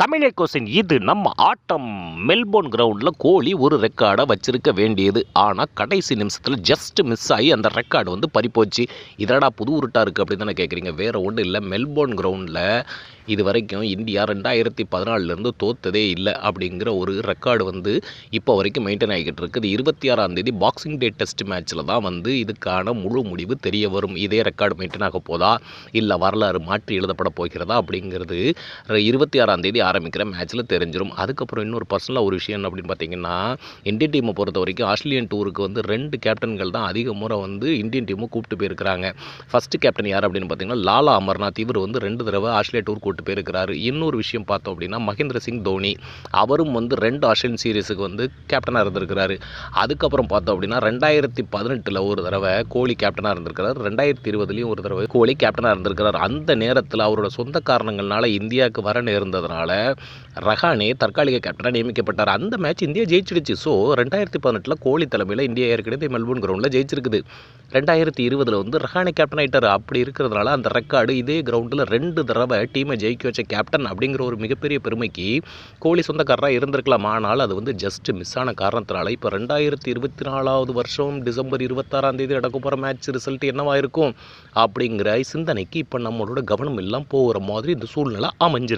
தமிழகோசின் இது நம்ம ஆட்டம். மெல்போர்ன் கிரவுண்டில் கோலி ஒரு ரெக்கார்டை வச்சிருக்க வேண்டியது. ஆனால் கடைசி நிமிஷத்தில் ஜஸ்ட் மிஸ் ஆகி அந்த ரெக்கார்டு வந்து பறிப்போச்சு. இதடா புது உருட்டாக இருக்குது அப்படின்னு தானே கேட்குறீங்க வேறு ஒன்றும் இல்லை. மெல்போர்ன் கிரவுண்டில் இது வரைக்கும் இந்தியா ரெண்டாயிரத்தி பதினாலிருந்து தோத்ததே இல்லை அப்படிங்கிற ஒரு ரெக்கார்டு வந்து இப்போ வரைக்கும் மெயின்டைன் ஆகிக்கிட்டு இருக்குது. இருபத்தி ஆறாம் தேதி பாக்ஸிங் டே டெஸ்ட் மேட்ச்சில் தான் வந்து இதுக்கான முழு முடிவு தெரிய வரும். இதே ரெக்கார்டு மெயின்டைன் ஆக போதா? இல்லை வரலாறு மாற்றி எழுதப்பட போகிறதா? அப்படிங்கிறது இருபத்தி ஆறாம் தேதி ஆரம்பிக்கிற மேட்ச்சில் தெரிஞ்சிடும் அதுக்கப்புறம் இன்னொரு பர்சனலாக ஒரு விஷயம் அப்படின்னு பார்த்தீங்கன்னா இந்தியன் டீமை பொறுத்த வரைக்கும் ஆஸ்திரேலியன் டூருக்கு வந்து ரெண்டு கேப்டன்கள் தான் அதிக முறை வந்து இந்தியன் டீமும் கூப்பிட்டு போயிருக்கிறாங்க. ஃபஸ்ட்டு கேப்டன் யார் அப்படின்னு பார்த்தீங்கன்னா லாலா அமர்நாத். இவர் வந்து ரெண்டு தடவை ஆஸ்திரேலியா டூர் கூட்டு போயிருக்கிறாரு இன்னொரு விஷயம் பார்த்தோம் அப்படின்னா மகேந்திர சிங் தோனி அவரும் வந்து ரெண்டு ஆஸ்திரேலியன் சீரீஸுக்கு வந்து கேப்டனாக இருந்திருக்கிறாரு. அதுக்கப்புறம் பார்த்தோம் அப்படின்னா ரெண்டாயிரத்தி பதினெட்டில் ஒரு தடவை கோலி கேப்டனாக இருந்திருக்கிறார். ரெண்டாயிரத்தி இருபதுலேயும் ஒரு தடவை கோலி கேப்டனாக இருந்திருக்கிறார். அந்த நேரத்தில் அவரோட சொந்த காரணங்கள்னால இந்தியாவுக்கு வர நேர்ந்ததுனால ரஹானே தற்காலிக கேப்டனாக நியமிக்கப்பட்டார். அந்த மேட்ச் இந்தியா ஜெயிச்சிடுச்சு. ஸோ ரெண்டாயிரத்தி பதினெட்டில் கோலி தலைமையில் இந்தியா ஏற்கனவே மெல்போர்ன் கிரவுண்டில் ஜெயிச்சிருக்குது. ரெண்டாயிரத்தி இருபதில் வந்து ரஹானே கேப்டன் ஆகிட்டார் அப்படி இருக்கிறதுனால அந்த ரெக்கார்டு இதே கிரவுண்டில் ரெண்டு தடவை டீமை ஜெயிக்க வச்ச கேப்டன் அப்படிங்கிற ஒரு மிகப்பெரிய பெருமைக்கு கோலி சொந்தக்காரராக இருந்திருக்கலாம். ஆனால் அது வந்து ஜஸ்ட் மிஸ் ஆன காரணத்தினால இப்போ ரெண்டாயிரத்தி இருபத்தி நாலாவது வருஷம் டிசம்பர் இருபத்தாறாம் தேதி நடக்க போகிற மேட்ச் ரிசல்ட் என்னவா இருக்கும் அப்படிங்கிற சிந்தனைக்கு இப்போ நம்மளோட கவனம் எல்லாம் போகிற மாதிரி இந்த சூழ்நிலை அமைஞ்சிருக்கு.